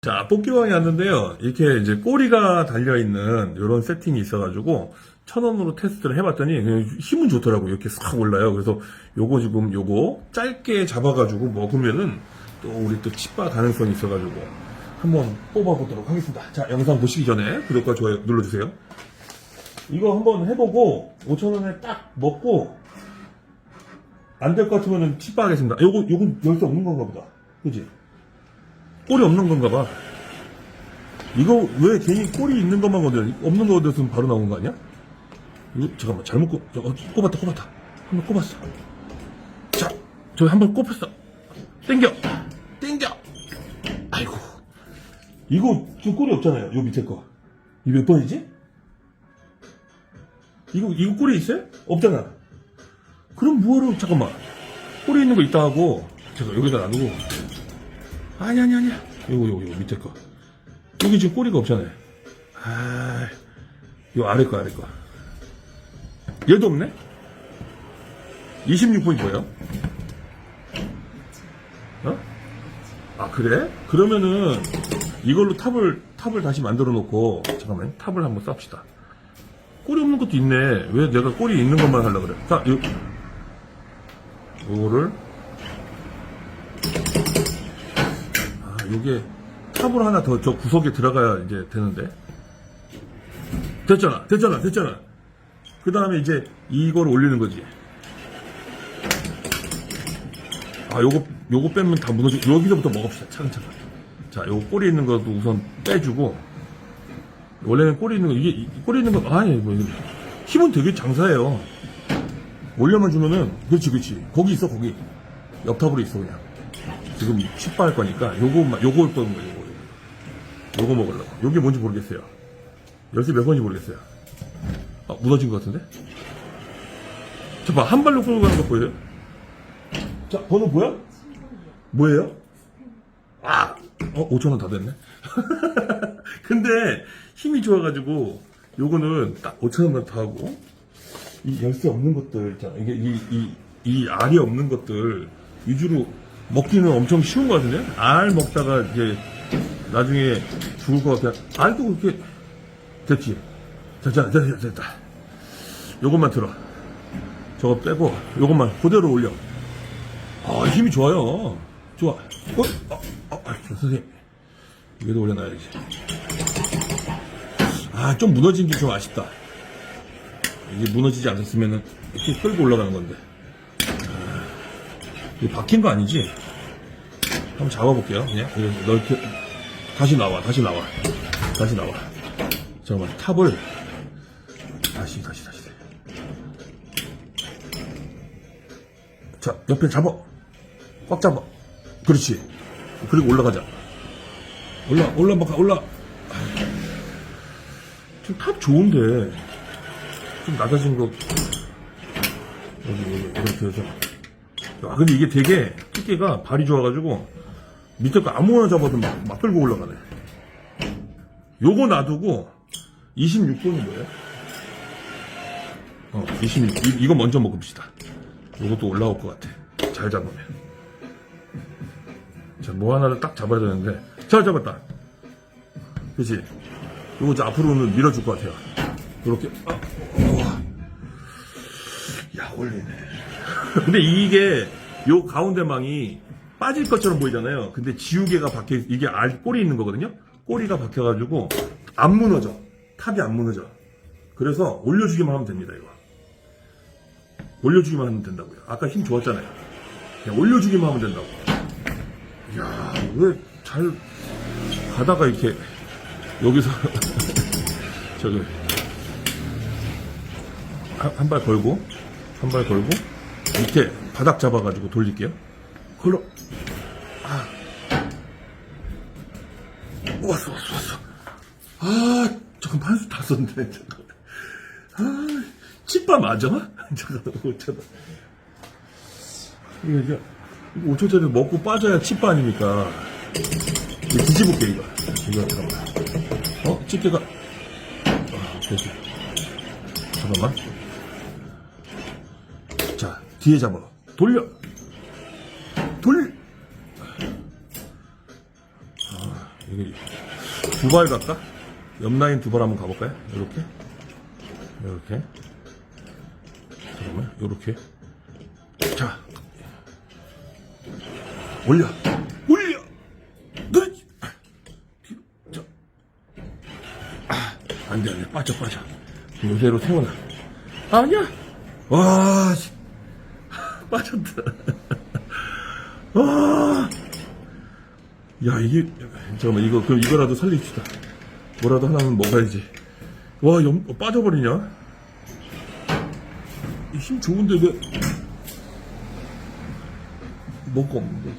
자, 뽑기왕이 왔는데요. 이렇게 이제 꼬리가 달려있는 이런 세팅이 있어가지고, 천 원으로 테스트를 해봤더니, 힘은 좋더라고요. 이렇게 싹 올라요. 그래서 요거 지금 요거 짧게 잡아가지고 먹으면은 또 우리 또 치바 가능성이 있어가지고, 한번 뽑아보도록 하겠습니다. 자, 영상 보시기 전에 구독과 좋아요 눌러주세요. 이거 한번 해보고, 5천원에 딱 먹고, 안 될 것 같으면은 치바 하겠습니다. 요거, 요거 열쇠 없는 건가 보다. 그지? 꼬리 없는 건가 봐. 이거 왜 괜히 꼬리 있는 것만 건데 없는 거 얻었으면 바로 나온 거 아니야? 이거 잠깐만 잘못 꼽, 저, 어, 꼽았다 꼽았다 한 번 꼽았어. 자, 저한번 꼽혔어. 땡겨, 땡겨. 아이고, 이거 지금 꼬리 없잖아요. 요 밑에 거. 이 몇 번이지? 이거 이거 꼬리 있어요? 없잖아. 그럼 뭐하러 잠깐만 꼬리 있는 거 있다 하고 제가 여기다 놔두고 아니 아니 아니야 요거 요거 요거 밑에 거. 여기 지금 꼬리가 없잖아요. 아 요 아래 거 아래 거. 얘도 없네? 26분이 뭐예요? 어? 아 그래? 그러면은 이걸로 탑을 탑을 다시 만들어 놓고 잠깐만 탑을 한번 쌉시다. 꼬리 없는 것도 있네. 왜 내가 꼬리 있는 것만 하려 그래? 자 요, 요거를 아, 요게 탑으로 하나 더 저 구석에 들어가야 이제 되는데. 됐잖아, 됐잖아, 됐잖아. 그 다음에 이제 이걸 올리는 거지. 아, 요거, 요거 빼면 다 무너져. 여기서부터 먹읍시다, 차근차근. 자, 요거 꼬리 있는 것도 우선 빼주고. 원래는 꼬리 있는 거, 이게, 이- 꼬리 있는 거, 아니, 뭐, 이거 힘은 되게 장사해요. 올려만 주면은, 그렇지, 그렇지. 거기 있어, 거기. 옆 탑으로 있어, 그냥. 지금 식바할 거니까 요거만 요걸 떠는 거예요. 요거. 요거 먹으려고. 요게 뭔지 모르겠어요. 열쇠 몇 번인지 모르겠어요. 아, 무너진 것 같은데? 잠깐 한 발로 끌고 가는 거 보여요? 자, 번호 뭐야? 뭐예요? 아, 어, 5천 원 다 됐네. 근데 힘이 좋아가지고 요거는 딱 5천 원만 더 하고 이 열쇠 없는 것들 있잖아. 이게 이, 이, 이 알이 없는 것들 위주로 먹기는 엄청 쉬운 거 같은데? 알 먹다가 이제 나중에 죽을 것 같아. 알도 그렇게 됐지. 됐다, 됐다, 됐다. 요것만 들어. 저거 빼고 요것만 그대로 올려. 아, 힘이 좋아요. 좋아. 어? 어, 어, 아, 저 선생님. 위에도 올려놔야지. 아, 좀 무너진 게 좀 아쉽다. 이게 무너지지 않았으면은 이렇게 끌고 올라가는 건데. 아, 이게 박힌 거 아니지? 한번 잡아볼게요. 그냥 이렇게 넓게 다시 나와, 다시 나와, 다시 나와. 잠깐만 탑을 다시, 다시, 다시. 자, 옆에 잡아, 꽉 잡아. 그렇지. 그리고 올라가자. 올라, 올라, 막 올라. 지금 탑 좋은데. 좀 낮아진 거 여기 여기 이렇게 해서 아 근데 이게 되게 두께가 발이 좋아가지고 밑에 거 아무거나 잡아도 막, 막 끌고 올라가네. 요거 놔두고 26분은 뭐예요? 어 26, 이, 이거 먼저 먹읍시다. 요것도 올라올 것 같아. 잘 잡으면. 자 뭐 하나를 딱 잡아야 되는데. 잘 잡았다. 그치? 요거 이제 앞으로는 밀어줄 것 같아요. 이렇게. 아, 야 올리네. 근데 이게 요 가운데 망이 빠질 것처럼 보이잖아요. 근데 지우개가 박혀 이게 알 꼬리 있는 거거든요. 꼬리가 박혀가지고 안 무너져. 탑이 안 무너져. 그래서 올려주기만 하면 됩니다. 이거 올려주기만 하면 된다고요. 아까 힘 좋았잖아요. 그냥 올려주기만 하면 된다고. 야왜 잘 가다가 이렇게 여기서 저기 한 발 걸고 한발 걸고 밑에 바닥 잡아가지고 돌릴게요. 걸어. 아. 왔어 왔어 왔어. 아 잠깐 판수 다 썼네. 잠깐. 아 칩바 맞아? 잠깐 5천 원. 이거 이제 5천짜리 먹고 빠져야 칩바 아닙니까? 이거 뒤집을게 이거. 이거 잠깐만. 어 집게가. 아. 잠깐만. 자, 뒤에 잡아. 돌려. 돌. 아, 이거 여기 두발 갈까? 옆 라인 두 발 한번 가볼까요? 이렇게 이렇게 잠깐만 이렇게 자 올려 올려 뒤로 자 아, 안 돼 안 돼 빠져 빠져 요새로 세워놔 아니야 와 씨. 빠졌다. 와 야 이게 잠깐만 이거 그럼 이거라도 살립시다. 뭐라도 하나는 먹어야지. 와 염, 어, 빠져버리냐? 이힘 좋은데 왜 먹고 없는 거지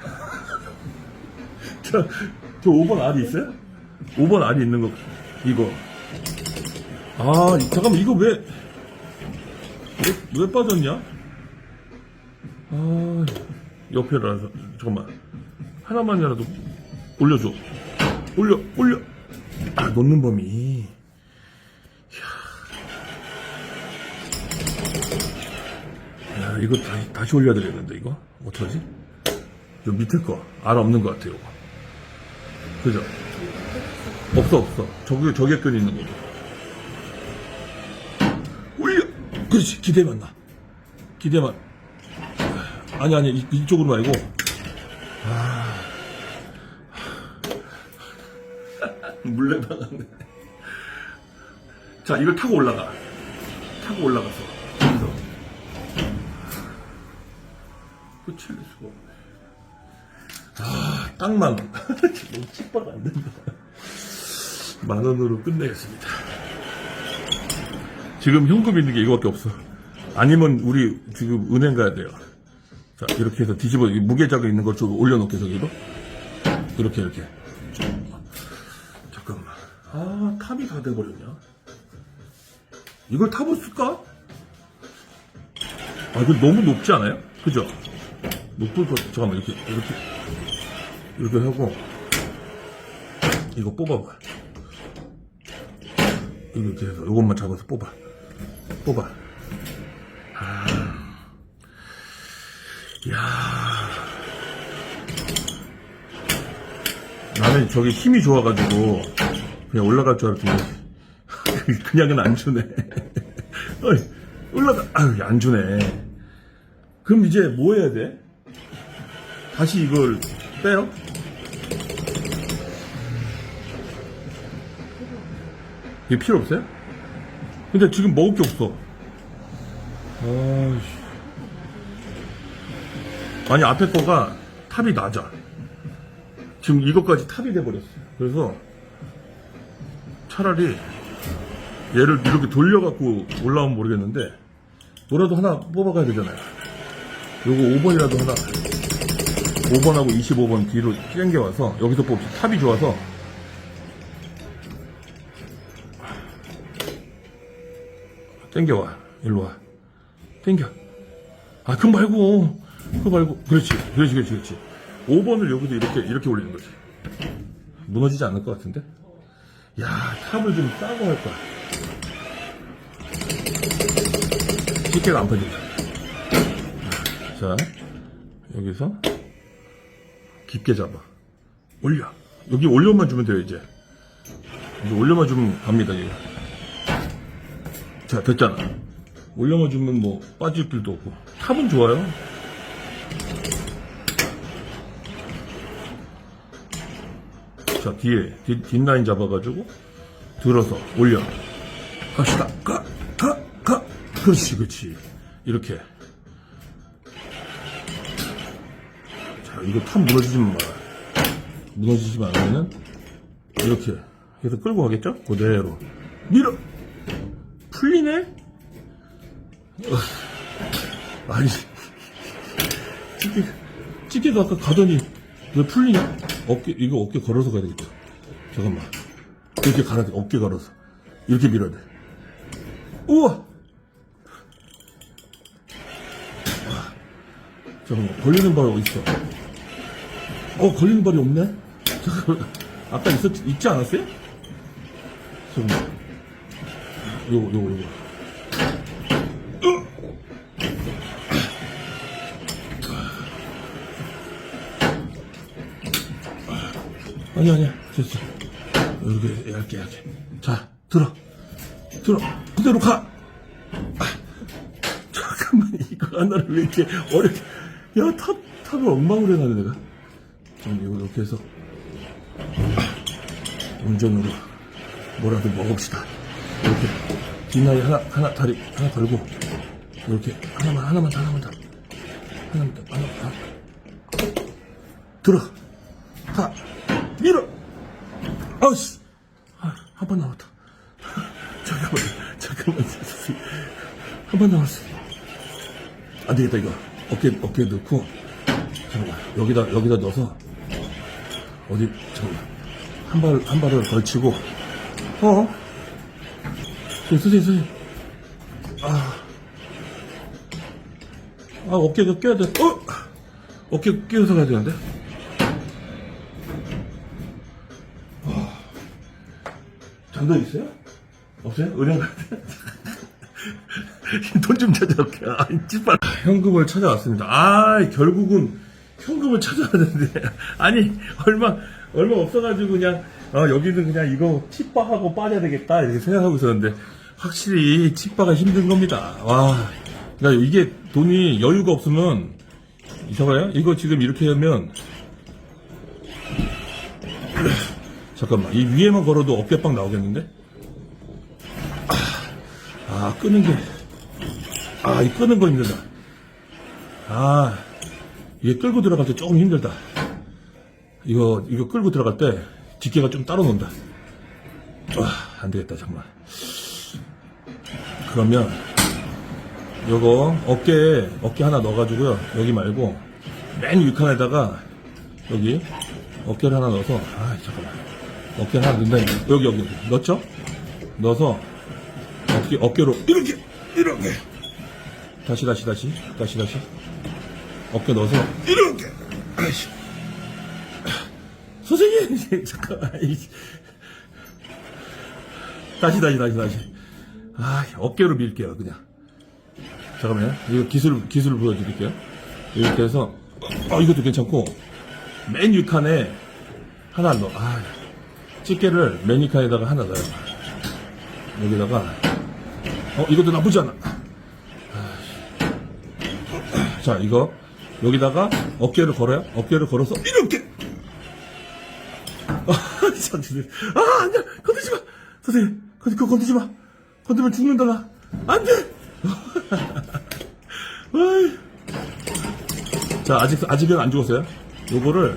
저, 저 5번 알이 있어요? 5번 알이 있는 거 이거. 아 잠깐만 이거 왜 왜, 왜 빠졌냐 아 옆에라서 잠깐만 하나만이라도 올려줘. 올려, 올려. 아, 놓는 범위. 야, 이거 다시, 다시 올려야 되겠는데, 이거? 어떡하지? 저 밑에 거. 알 없는 것 같아요. 그죠? 없어, 없어. 저기, 저기에 끈 있는 거죠. 올려! 그렇지, 기대만 나. 기대만. 아니, 아니, 이- 이쪽으로 말고. 물레 나갔네. 자, 이걸 타고 올라가. 타고 올라가서. 여기서. 끝을 낼 수가 없네. 아, 딱만 원. 너무 칩박 안 된다. 만 원으로 끝내겠습니다. 지금 현금 있는 게 이거밖에 없어. 아니면 우리 지금 은행 가야 돼요. 자, 이렇게 해서 뒤집어, 이 무게자가 있는 걸좀 올려놓게, 저기로. 이렇게, 이렇게. 잠깐만. 아, 탑이 다 돼버렸냐? 이걸 탑을 쓸까? 아, 이거 너무 높지 않아요? 그죠? 높을 것, 잠깐만, 이렇게, 이렇게, 이렇게 하고, 이거 뽑아봐. 이렇게 해서, 이것만 잡아서 뽑아. 뽑아. 아. 야 나는 저기 힘이 좋아가지고 그냥 올라갈 줄 알았더니 그냥은 안 주네. 어이, 올라가. 아유 안 주네. 그럼 이제 뭐 해야 돼? 다시 이걸 빼요? 이게 필요 없어요? 근데 지금 먹을 게 없어. 아이씨. 아니 앞에 거가 탑이 낮아. 지금 이것까지 탑이 돼버렸어. 그래서 차라리 얘를 이렇게 돌려갖고 올라오면 모르겠는데 뭐라도 하나 뽑아가야 되잖아요. 요거 5번이라도 하나 5번하고 25번 뒤로 땡겨와서 여기서 뽑지 탑이 좋아서 땡겨와 일로 와 땡겨 아 그거 말고 그거 말고. 그렇지 그렇지 그렇지 그렇지. 5번을 여기도 이렇게 이렇게 올리는 거지. 무너지지 않을 것 같은데? 야 탑을 좀 따고 할 거야. 쉽게가 안 퍼진다. 자 여기서 깊게 잡아. 올려. 여기 올려만 주면 돼요 이제. 이제 올려만 주면 갑니다 이게 자 됐잖아. 올려만 주면 뭐 빠질 길도 없고. 탑은 좋아요 자 뒤에 뒷, 뒷라인 잡아가지고 들어서 올려. 갑시다. 가 가 가. 그렇지 그렇지. 이렇게. 자 이거 탑 무너지지만 마라 무너지지만 않으면 이렇게 해서 끌고 가겠죠? 그대로. 밀어! 풀리네? 어, 아니. 찌개 찌개가 아까 가더니 왜 풀리냐 어깨 이거 어깨 걸어서 가야 되겠다. 잠깐만. 이렇게 갈아야 돼 어깨 걸어서. 이렇게 밀어야 돼. 우와! 아, 잠깐만. 걸리는 발이 어디 있어? 어 걸리는 발이 없네? 잠깐만. 아까 있었 있지 않았어요? 잠깐만. 요거 요거 요거 아니 아니야. 됐어. 이렇게 얇게 얇게. 자 들어. 들어. 그대로 가. 아, 잠깐만. 이거 하나를 왜 이렇게 어렵게 야 탑 탑을 엉망으로 해놔네 내가. 좀 이렇게 해서. 아, 운전으로 뭐라도 먹읍시다. 이렇게. 뒷나이 하나 하나 다리 하나 걸고. 이렇게. 하나만 하나만 더 하나만 더. 하나만 더 하나만 더. 들어 가 밀어 아우씨. 아, 한 번 나왔다. 잠깐만 잠깐만 한 번 나왔어. 안 되겠다 이거. 어깨 어깨에 넣고. 잠깐만 여기다 여기다 넣어서. 어디 잠깐만. 한발한 발을 걸치고. 어? 선생님 선생님. 아, 아 어깨가 껴야 돼. 어? 어깨 끼워서 가야 되는데 장난 있어요? 없어요? 은행 갈 때? 돈좀 찾아올게. 아, 찌빨. 현금을 찾아왔습니다. 아, 결국은 현금을 찾아야 되는데. 아니, 얼마, 얼마 없어가지고 그냥, 어, 여기는 그냥 이거 칩바하고 빠져야 되겠다. 이렇게 생각하고 있었는데, 확실히 칩바가 힘든 겁니다. 와. 그러니까 이게 돈이 여유가 없으면, 이상해요? 이거 지금 이렇게 하면, 잠깐만, 이 위에만 걸어도 어깨빵 나오겠는데? 아, 끄는 게, 아, 이 끄는 거 힘들다. 아, 이게 끌고 들어갈 때 조금 힘들다. 이거, 이거 끌고 들어갈 때 뒷개가 좀 따로 논다. 아, 안 되겠다, 정말. 그러면, 요거, 어깨에, 어깨 하나 넣어가지고요. 여기 말고, 맨 윗칸에다가, 여기, 어깨를 하나 넣어서, 아, 잠깐만. 어깨 하나 넣는다. 여기, 여기, 여기. 넣었죠? 넣어서, 어깨, 어깨로 이렇게 이렇게. 다시 다시 다시 다시 다시. 어깨 넣어서 이렇게. 아이씨. 선생님! 잠깐 아이씨. 다시 다시 다시 다시. 아 어깨로 밀게요 그냥. 잠깐만요. 이거 기술 기술 보여드릴게요. 이렇게 해서 어 이것도 괜찮고. 맨 윗칸에 하나 넣어 아 집게를 맨 윗칸에다가 하나 넣어요 여기다가 어, 이것도 나쁘지 않아. 아이씨. 자, 이거, 여기다가 어깨를 걸어요. 어깨를 걸어서, 이렇게! 아, 참. 아, 안 돼! 건드지 마! 선생님, 건, 그거 건드지 마! 건드면 죽는다, 나! 안 돼! 자, 아직, 아직은 안 죽었어요. 요거를,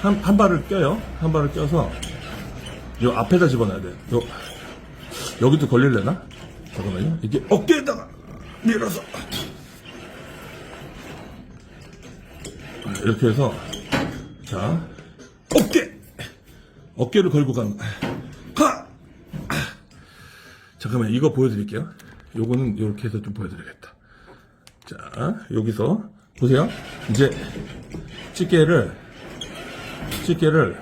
한, 한 발을 껴요. 한 발을 껴서, 요 앞에다 집어넣어야 돼요. 요, 여기도 걸릴래나? 잠깐만요. 이게 어깨에다가 밀어서. 이렇게 해서, 자, 어깨! 어깨를 걸고 간, 가! 잠깐만, 이거 보여드릴게요. 요거는 이렇게 해서 좀 보여드리겠다. 자, 여기서, 보세요. 이제, 집게를, 집게를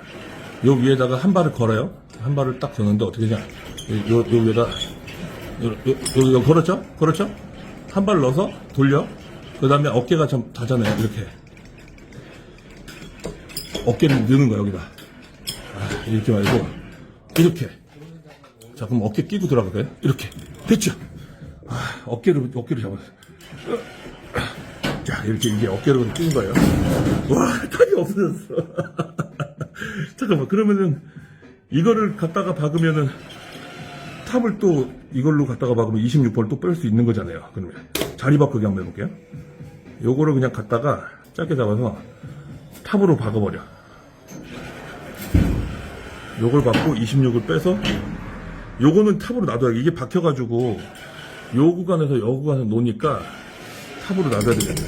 요 위에다가 한 발을 걸어요. 한 발을 딱 거는데 어떻게 되냐. 요, 요, 요 위에다, 요, 요, 요, 요 걸었죠? 걸었죠? 한 발 넣어서 돌려. 그 다음에 어깨가 좀 닿잖아요. 이렇게. 어깨를 넣는 거야, 여기다. 아, 이렇게 말고, 이렇게. 자, 그럼 어깨 끼고 들어가세요. 이렇게. 됐죠? 아, 어깨를, 어깨를 잡았어요. 자, 이렇게, 이게 어깨로 끼는 거예요. 와, 탑이 없어졌어. 잠깐만, 그러면은, 이거를 갖다가 박으면은, 탑을 또 이걸로 갖다가 박으면 26번을 또 뺄 수 있는 거잖아요. 그러면 자리 바꾸기 한번 해볼게요. 요거를 그냥 갖다가 짧게 잡아서 탑으로 박아버려. 요걸 받고 26을 빼서 요거는 탑으로 놔둬야 돼. 이게 박혀가지고 요 구간에서 요 구간에서 노니까 탑으로 놔둬야 되겠네.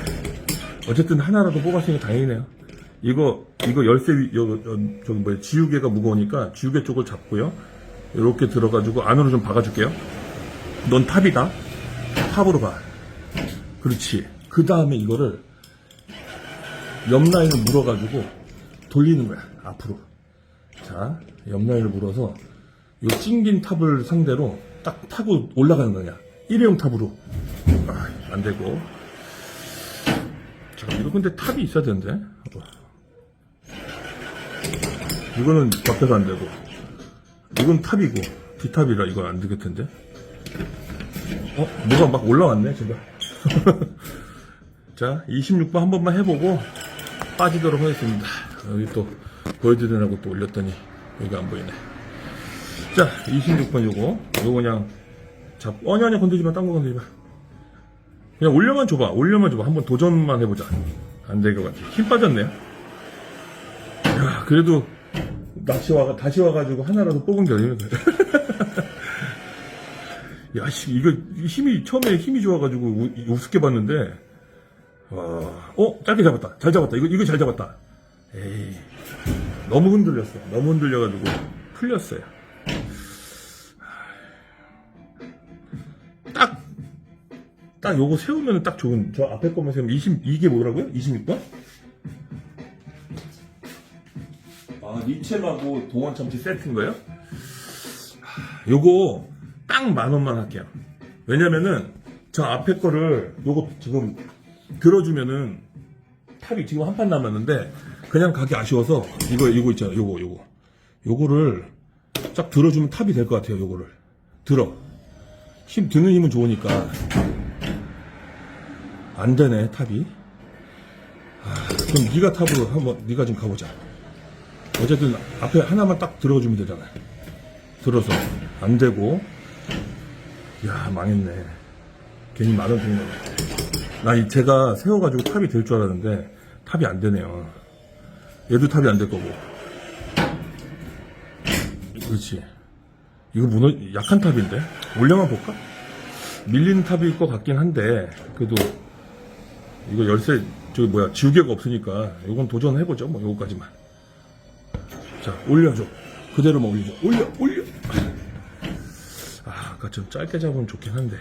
어쨌든 하나라도 뽑았으니까 다행이네요. 이거 이거 열쇠 위, 요, 요, 저기 뭐야 지우개가 무거우니까 지우개 쪽을 잡고요. 이렇게 들어가지고 안으로 좀 박아줄게요. 넌 탑이다. 탑으로 가. 그렇지. 그 다음에 이거를 옆 라인을 물어가지고 돌리는 거야. 앞으로. 자, 옆 라인을 물어서 요 찡긴 탑을 상대로 딱 타고 올라가는 거야. 일회용 탑으로. 아, 안 되고. 자, 이거 근데 탑이 있어야 되는데. 이거는 잡혀서 안 되고. 이건 탑이고, D탑이라 이거 안 되겠 텐데. 어? 뭐가 막 올라왔네, 제가. 자, 26번 한 번만 해보고 빠지도록 하겠습니다. 여기 또 보여드리라고 또 올렸더니 여기가 안 보이네. 자, 26번 요거. 요거 그냥 잡, 아니, 아니, 건들지 마. 딴 거 건들지 마. 그냥 올려만 줘봐. 올려만 줘봐. 한번 도전만 해보자. 안 될 것 같아. 힘 빠졌네요. 야, 그래도 다시 와, 다시 와가지고 하나라도 뽑은 게 아니면 야, 씨, 이거 힘이, 처음에 힘이 좋아가지고 우, 우습게 봤는데, 와, 어, 짧게 잡았다. 잘 잡았다. 이거, 이거 잘 잡았다. 에이, 너무 흔들렸어. 너무 흔들려가지고 풀렸어요. 딱, 딱 요거 세우면 딱 좋은, 저 앞에 거만 세우면 20, 이게 뭐라고요? 26번? 아, 니첼하고 동원 참치 세트인 거예요? 하, 요거 딱 만 원만 할게요. 왜냐면은 저 앞에 거를 요거 지금 들어주면은 탑이 지금 한 판 남았는데 그냥 가기 아쉬워서 이거 이거 있잖아요. 요거 요거 요거를 쫙 들어주면 탑이 될 것 같아요. 요거를 들어 힘 드는 힘은 좋으니까 안 되네 탑이. 아, 그럼 네가 탑으로 한번 네가 좀 가보자. 어쨌든 앞에 하나만 딱 들어주면 되잖아. 들어서 안 되고 야 망했네. 괜히 만원 돈 거네. 나이 제가 세워가지고 탑이 될 줄 알았는데 탑이 안 되네요. 얘도 탑이 안 될 거고. 그렇지. 이거 무너 약한 탑인데 올려만 볼까? 밀리는 탑일 것 같긴 한데 그래도 이거 열쇠 저기 뭐야 지우개가 없으니까 이건 도전해보죠 뭐 요거까지만. 자 올려줘. 그대로만 올려줘. 올려 올려. 아 아까 좀 짧게 잡으면 좋긴 한데.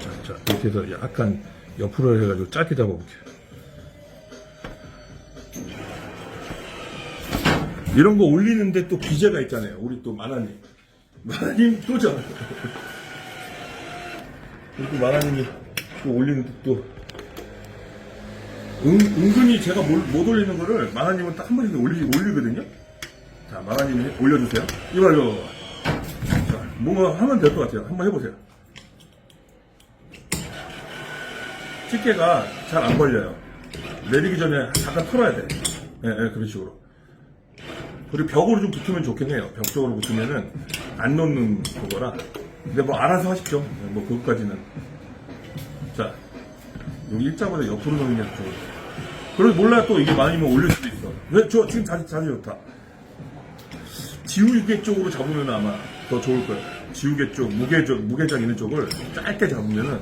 자, 자, 밑에서 약간 옆으로 해가지고 짧게 잡아볼게요. 이런 거 올리는데 또 기재가 있잖아요. 우리 또. 마나님 또잖아. 우리 또 마나님이 또 올리는데 또. 은, 은근히 제가 못, 못 올리는 거를 마나님은 딱 한 번씩 올리, 올리거든요? 자, 마나님이 올려주세요. 이거. 자, 뭔가 하면 될 것 같아요. 한번 해보세요. 집게가 잘 안 걸려요. 내리기 전에 잠깐 털어야 돼. 예, 예, 그런 식으로. 그리고 벽으로 좀 붙으면 좋긴 해요. 벽 쪽으로 붙으면은 안 놓는 그거라. 근데 뭐 알아서 하십시오. 뭐 그것까지는. 자, 여기 일자보다 옆으로 놓는 게 좋아요. 그리고 몰라 또 이게 많이면 올릴 수도 있어. 왜? 저 지금 자리, 자리 좋다. 지우개 쪽으로 잡으면 아마 더 좋을 거예요. 지우개 쪽, 무게 쪽, 무게장 있는 쪽을 짧게 잡으면은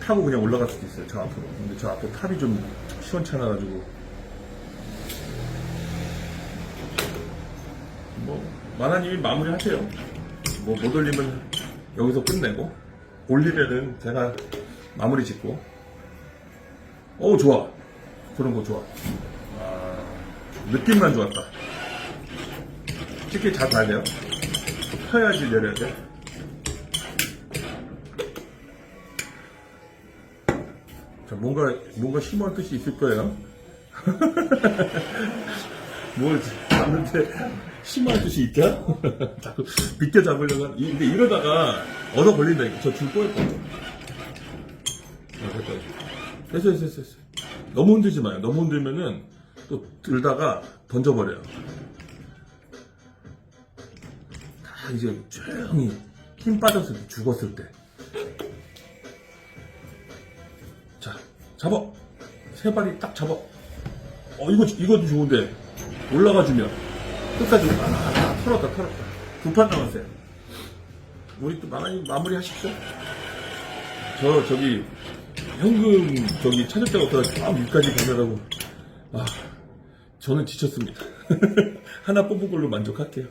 타고 그냥 올라갈 수도 있어요. 저 앞으로. 근데 저 앞에 탑이 좀 시원찮아 가지고. 뭐, 마나님이 마무리 하세요. 뭐, 못 올리면 여기서 끝내고, 올리면은 제가 마무리 짓고. 오, 좋아. 그런 거 좋아. 아, 느낌만 좋았다. 찍기 잘 봐야 돼요. 펴야지 내려야 돼. 자, 뭔가, 뭔가 심오한 뜻이 있을 거예요. 뭘 잡는데 심오한 뜻이 있다? 자꾸 비껴 잡으려고. 하- 이- 근데 이러다가 얻어 걸린다니까. 저줄 뻔했다. 아, 됐다. 됐어, 됐어, 됐어. 너무 흔들지 마요. 너무 흔들면은 또 들다가 던져버려요. 다 이제 조용히 힘 빠졌을 때, 죽었을 때. 자, 잡아. 세 발이 딱 잡아. 어, 이거, 이것도 좋은데. 올라가 주면. 끝까지. 아, 털었다, 털었다. 두 판 남았어요. 우리 또 마무리 하십시오. 저, 저기, 현금, 저기, 찾을 데가 없어서 저 위까지 가느라고. 아, 저는 지쳤습니다. 하나 뽑은 걸로 만족할게요.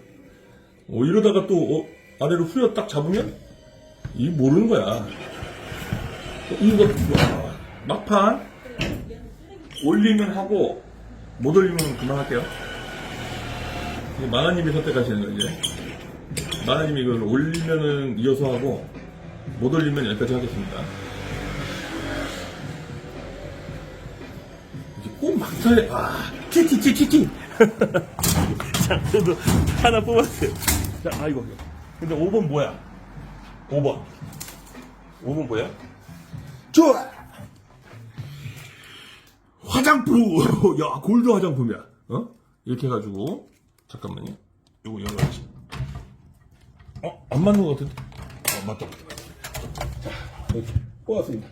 어, 이러다가 또, 어, 아래로 후려 딱 잡으면? 이 모르는 거야. 어, 이거, 와, 막판 올리면 하고 못 올리면 그만할게요. 마나님이 선택하시는 거 이제. 마나님이 이걸 올리면은 이어서 하고 못 올리면 여기까지 하겠습니다. 저희, 아, 티티, 티티, 티. 자, 그래도 하나 뽑았어요. 자, 아이고. 근데 5번 뭐야? 5번. 5번 뭐야? 좋아! 화장품! 야, 골드 화장품이야. 어? 이렇게 해가지고. 잠깐만요. 요거 열어야지. 어? 안 맞는 것 같은데? 어, 맞다, 맞다. 자, 이렇게 뽑았습니다.